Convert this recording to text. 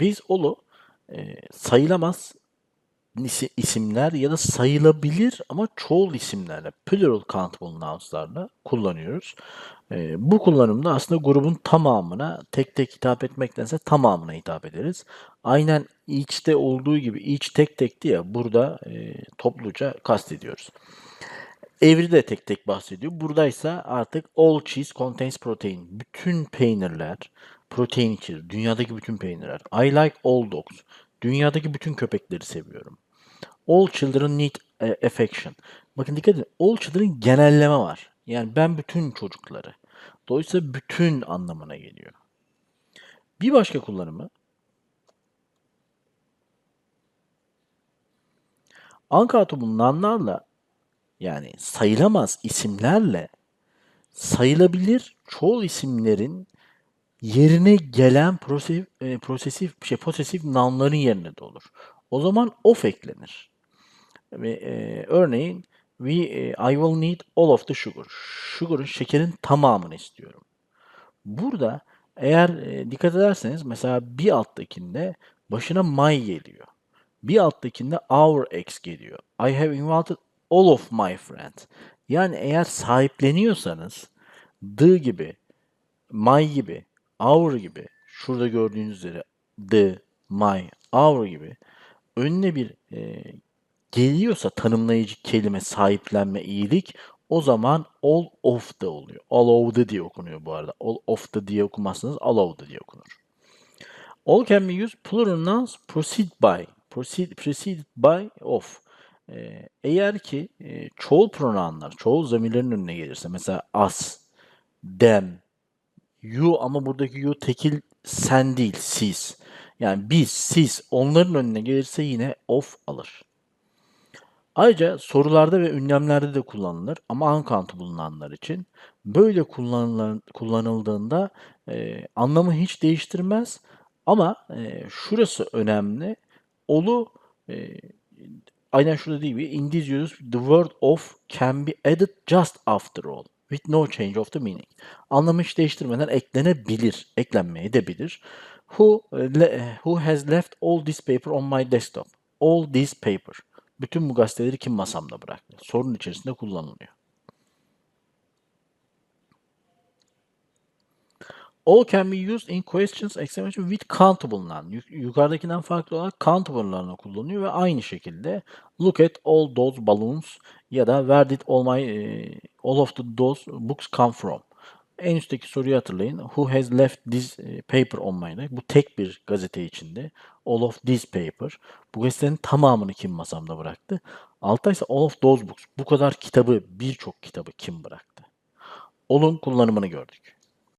Biz olu e, sayılamaz isi- isimler ya da sayılabilir ama çoğul isimlerle, plural countable nouns'larla kullanıyoruz. E, bu kullanımda aslında grubun tamamına tek tek hitap etmektense tamamına hitap ederiz. Aynen each'te olduğu gibi each tek tekti ya burada e, topluca kastediyoruz. Every de tek tek bahsediyor. Buradaysa artık all cheese contains protein. Bütün peynirler protein içerir. Dünyadaki bütün peynirler. I like all dogs. Dünyadaki bütün köpekleri seviyorum. All children need e, affection. Bakın dikkat edin. All children genelleme var. Yani ben bütün çocukları. Dolayısıyla bütün anlamına geliyor. Bir başka kullanımı Ankara bulunanlarla yani sayılamaz isimlerle sayılabilir çoğul isimlerin yerine gelen prosesif, e, prosesif şey posesif nounların yerine de olur. O zaman of eklenir. Ve e, örneğin we e, I will need all of the sugar. Sugar'ın şekerin tamamını istiyorum. Burada eğer e, dikkat ederseniz mesela bir alttakinde başına my geliyor. Bir alttakinde our ex geliyor. I have invited all of my friends. Yani eğer sahipleniyorsanız the gibi, my gibi, our gibi, şurada gördüğünüz üzere the, my, our gibi önüne bir e, geliyorsa tanımlayıcı kelime sahiplenme iyilik o zaman all of the oluyor. All of the diye okunuyor bu arada. All of the diye okumazsanız all of the diye okunur. All can be used plural nouns proceed by. Proceed, preceded by of. Ee, eğer ki e, çoğul pronounlar, çoğul zamirlerin önüne gelirse mesela us, them, you ama buradaki you tekil sen değil, siz. Yani biz, siz onların önüne gelirse yine of alır. Ayrıca sorularda ve ünlemlerde de kullanılır ama uncountable bulunanlar için. Böyle kullanıldığında e, anlamı hiç değiştirmez ama e, şurası önemli. Olu e, aynen şurada değil gibi in this use the word of can be added just after all with no change of the meaning. Anlamı hiç değiştirmeden eklenebilir, eklenmeye de bilir. Who, le- who has left all this paper on my desktop? All this paper. Bütün bu gazeteleri kim masamda bıraktı? Sorun içerisinde kullanılıyor. All can be used in questions exclamation with countable noun. Yuk- Yukarıdakinden farklı olarak countable'larla kullanılıyor ve aynı şekilde look at all those balloons ya da where did all my eh, all of the those books come from? En üstteki soruyu hatırlayın. Who has left this eh, paper on my desk? Bu tek bir gazete içinde. All of this paper. Bu gazetenin tamamını kim masamda bıraktı? Altta ise all of those books. Bu kadar kitabı, birçok kitabı kim bıraktı? All'un kullanımını gördük.